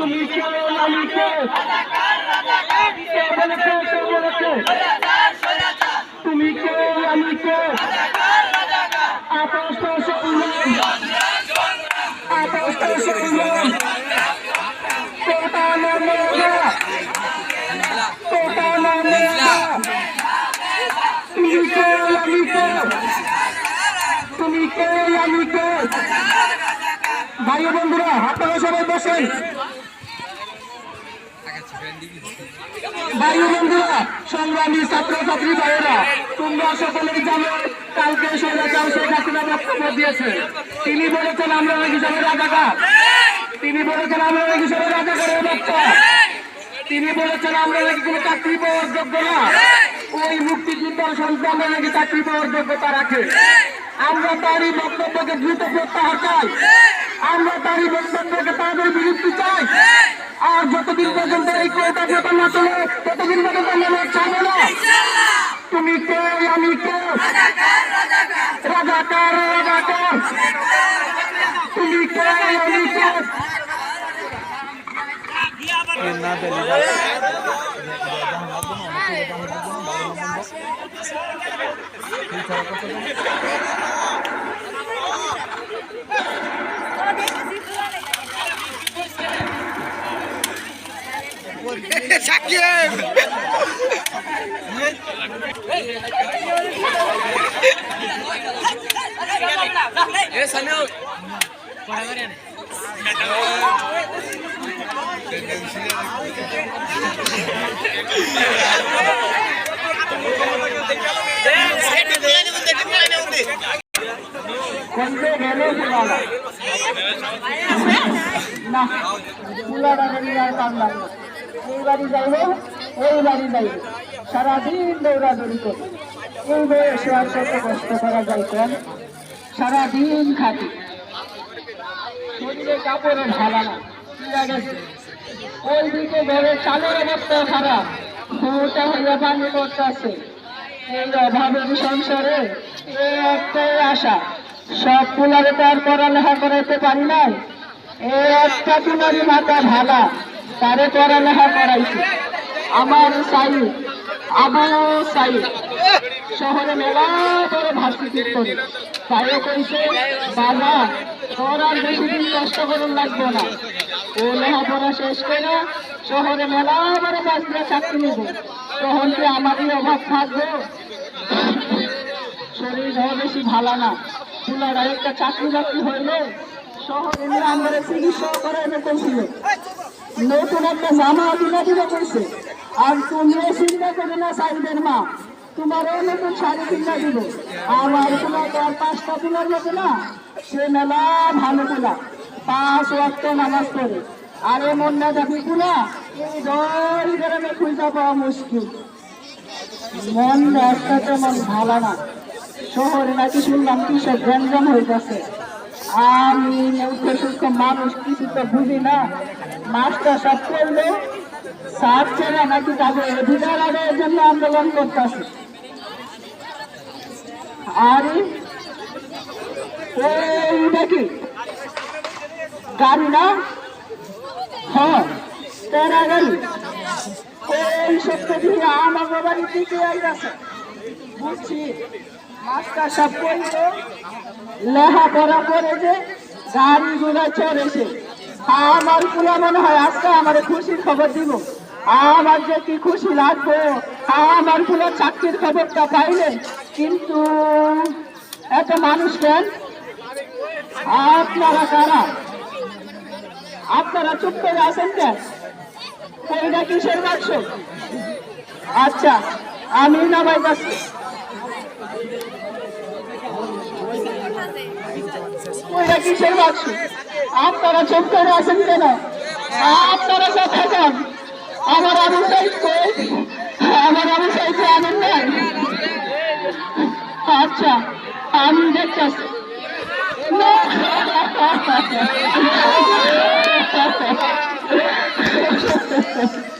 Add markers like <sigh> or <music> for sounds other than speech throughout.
তুমি বলেছে কে? বলেছে তুমি কে? আমি কে? আপস্ত সংগ্রাম আপস্ত সংগ্রাম কোটানো মেলা কোটানো মেলা তুমি ভাই বন্ধুরা আপনারা সবাই বসেন। ও বন্ধুরা, সংগ্রামী ছাত্র ছাত্রী ভাইয়েরা, তোমরা সকলেই জানো, কালকে সৈরাচার শেখ হাসিনা বক্তব্য দিয়েছে। তিনি বলেছেন, আমরা ওই হিসাবে রাজাকার। তিনি বলেছেন, আমরা ওই হিসাবে রাজাকারের বাচ্চা তিনি বলেছেন, আমরা নাকি কোনো চাকরি পাওয়ার যোগ্য না। ওই মুক্তিযোদ্ধার সন্তানরা নাকি চাকরি পাওয়ার যোগ্যতা রাখে। আমরা তারই বক্তব্যকে দ্রুত প্রত্যাহার চাই। আমরা তারই বক্তব্যকে তাদের বিরুদ্ধে চাই। আর যতদিন পর্যন্ত এই কোটা প্রথম না চলে, ততদিন পর্যন্ত আমরা ছাড়বো না। তুমি কে, আমি কে? রাজাকার রাজাকার। তুমি কে, আমি কে? সাকিব এ সানু গেল পুলালা না আর কাম লাগবে এই বাড়ি যাইব ওই বাড়ি যাইব সারাদিন দৌড়াদৌড়ি করে। এই বয়সে আর কত কষ্ট করা যায় কম সারাদিন খাটি। শরীরে কাপড়ে ভালা না গেছে। ওই দিকে চালের খারাপ। পানি করতেছে। এই অভাবের সংসারে একটাই আশা। সব পুলারে তো আর পড়ালেখা করাইতে পারি নাই। একটা পুলারি মাথা ভালা। তারে পড়ালেখা করাইছে আমার সাই আবু সাই শহরে মেলা বড় ভার্সিটি করে তাইও কইছে, বাবা, তোর আর বেশি দিন কষ্ট করুন লাগবে না। ও লেখাপড়া শেষ করে শহরে মেলা কাজ দিয়ে চাকরি নিব। তখন কি আমারই অভাব থাকবে? শরীর দেওয়া বেশি ভালো না। তুলার একটা চাকরি বাকরি হইলে শহরে আমরা চিকিৎসা করে এনে করছিল নতুন একটা জামা কিনে দিতে কইছে। আর তুমিও চিন্তা করে না সাইডের মা। তোমারও নতুন শাড়ি কিনে দিব। আমার তোমার তো পাঁচটা তুলার মতো না। সে মেলা ভালো তুলা পাঁচ ওয়াক্ত নামাজ পড়ে। আর এমন না দেখি এই দল গ্রামে খুঁজা পাওয়া মুশকিল। মন রাস্তা তেমন ভালো না। শহরে নাকি শুনলাম কি সব গ্যাঞ্জাম হইতেছে। আমি মূর্খ সূক্ষ্ম মানুষ, কিছু তো বুঝি না। মাস্টার সব করলে সার ছেড়ে নাকি তাদের অধিকার আদায়ের জন্য আন্দোলন করতেছে। আর এইটা কি? গাড়ি না? হ্যাঁ তেরা গাড়ি। এই দিয়ে আমার বাড়ির দিকে আইতাছে। বুঝছি। মাস্টার সব করল। লেখাপড়া করে যে গাড়ি গুলো চড়েছে আমার পুরা মনে হয় আজকে আমার খুশির খবর দিব। আমার যে কি খুশি লাগবে, আমার পুরো চাকরির খবরটা পাইলে। কিন্তু এত মানুষ কেন? আপনারা কারা? আপনারা চুপ করে আছেন কেন? এইটা কিসের বাক্স? আচ্ছা আমি নামাই যাচ্ছি ওইটা কিসের বাক্স? আপনারা চুপ করে আছেন কেন? আপনারা কথা যান? আমার আবু সাহেব আমার আবু সাহেব আনন্দ নাই। আচ্ছা আমি দেখতেছি। না। <laughs>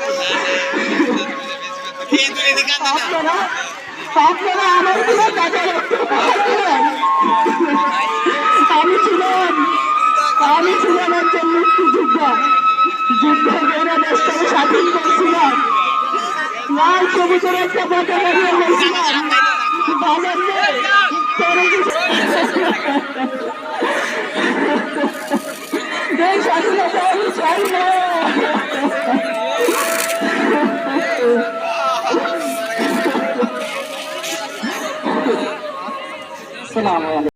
আমি ছিলাম আমি ছিলাম একজন মুক্তিযোদ্ধা যুদ্ধ করে দেশটাকে স্বাধীন করেছিলাম লাল সবুজের একটা পতাকা নিয়ে তোরে স্বাধীনতা আমি চাই না সালাম